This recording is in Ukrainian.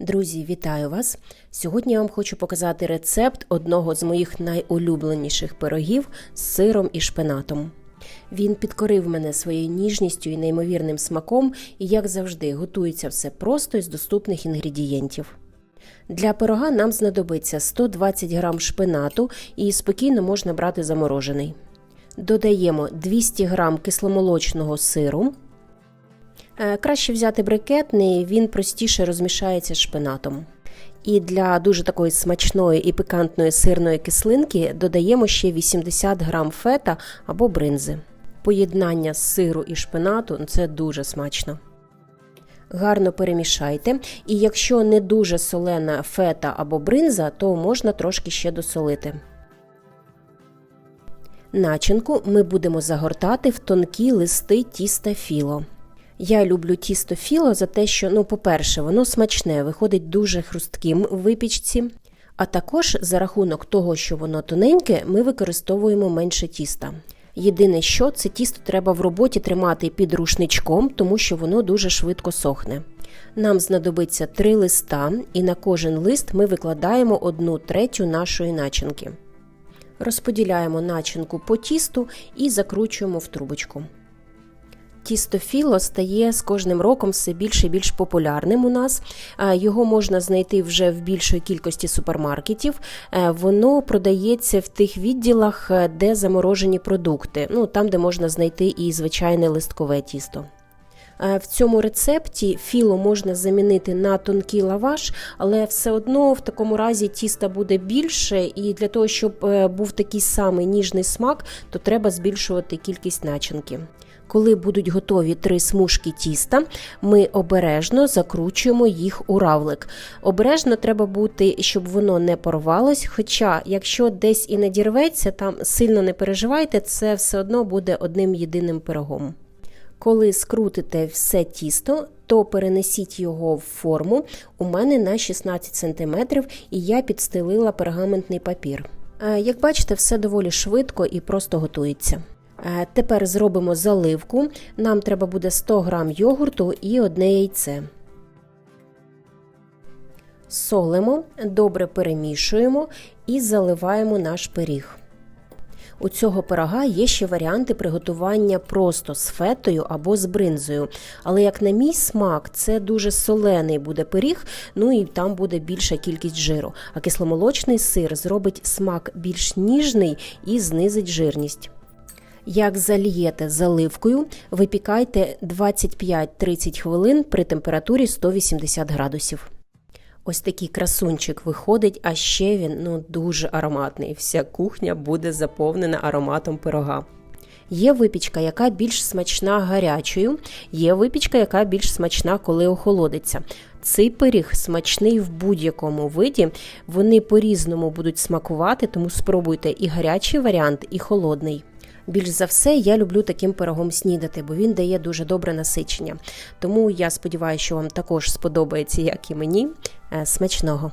Друзі, вітаю вас! Сьогодні я вам хочу показати рецепт одного з моїх найулюбленіших пирогів з сиром і шпинатом. Він підкорив мене своєю ніжністю і неймовірним смаком, і, як завжди, готується все просто із доступних інгредієнтів. Для пирога нам знадобиться 120 г шпинату і спокійно можна брати заморожений. Додаємо 200 г кисломолочного сиру. Е, Краще взяти брикетний, він простіше розмішається з шпинатом. І для дуже такої смачної і пикантної сирної кислинки додаємо ще 80 грам фета або бринзи. Поєднання з сиру і шпинату це дуже смачно. Гарно перемішайте, і якщо не дуже солена фета або бринза, то можна трошки ще досолити. Начинку ми будемо загортати в тонкі листи тіста філо. Я люблю тісто філо за те, що, ну, по-перше, воно смачне, виходить дуже хрустким у випічці. А також за рахунок того, що воно тоненьке, ми використовуємо менше тіста. Єдине, що це тісто треба в роботі тримати під рушничком, тому що воно дуже швидко сохне. Нам знадобиться три листа, і на кожен лист ми викладаємо одну третю нашої начинки. Розподіляємо начинку по тісту і закручуємо в трубочку. Тісто філо стає з кожним роком все більше і більш популярним у нас. Його можна знайти вже в більшої кількості супермаркетів. Воно продається в тих відділах, де заморожені продукти, ну там, де можна знайти і звичайне листкове тісто. В цьому рецепті філо можна замінити на тонкий лаваш, але все одно в такому разі тіста буде більше, і для того, щоб був такий самий ніжний смак, то треба збільшувати кількість начинки. Коли будуть готові три смужки тіста, ми обережно закручуємо їх у равлик. Обережно треба бути, щоб воно не порвалось. Хоча, якщо десь і не дірветься, там сильно не переживайте, це все одно буде одним єдиним пирогом. Коли скрутите все тісто, то перенесіть його в форму. У мене на 16 см, і я підстелила пергаментний папір. Як бачите, все доволі швидко і просто готується. Тепер зробимо заливку. Нам треба буде 100 г йогурту і одне яйце. Солимо, добре перемішуємо і заливаємо наш пиріг. У цього пирога є ще варіанти приготування просто з фетою або з бринзою. Але, як на мій смак, це дуже солений буде пиріг, ну і там буде більша кількість жиру. А кисломолочний сир зробить смак більш ніжний і знизить жирність. Як зальєте заливкою, випікайте 25-30 хвилин при температурі 180 градусів. Ось такий красунчик виходить, а ще він ну, дуже ароматний. Вся кухня буде заповнена ароматом пирога. Є випічка, яка більш смачна гарячою, є випічка, яка більш смачна, коли охолодиться. Цей пиріг смачний в будь-якому виді, вони по-різному будуть смакувати, тому спробуйте і гарячий варіант, і холодний. Більш за все, я люблю таким пирогом снідати, бо він дає дуже добре насичення. Тому я сподіваюся, що вам також сподобається, як і мені. Смачного!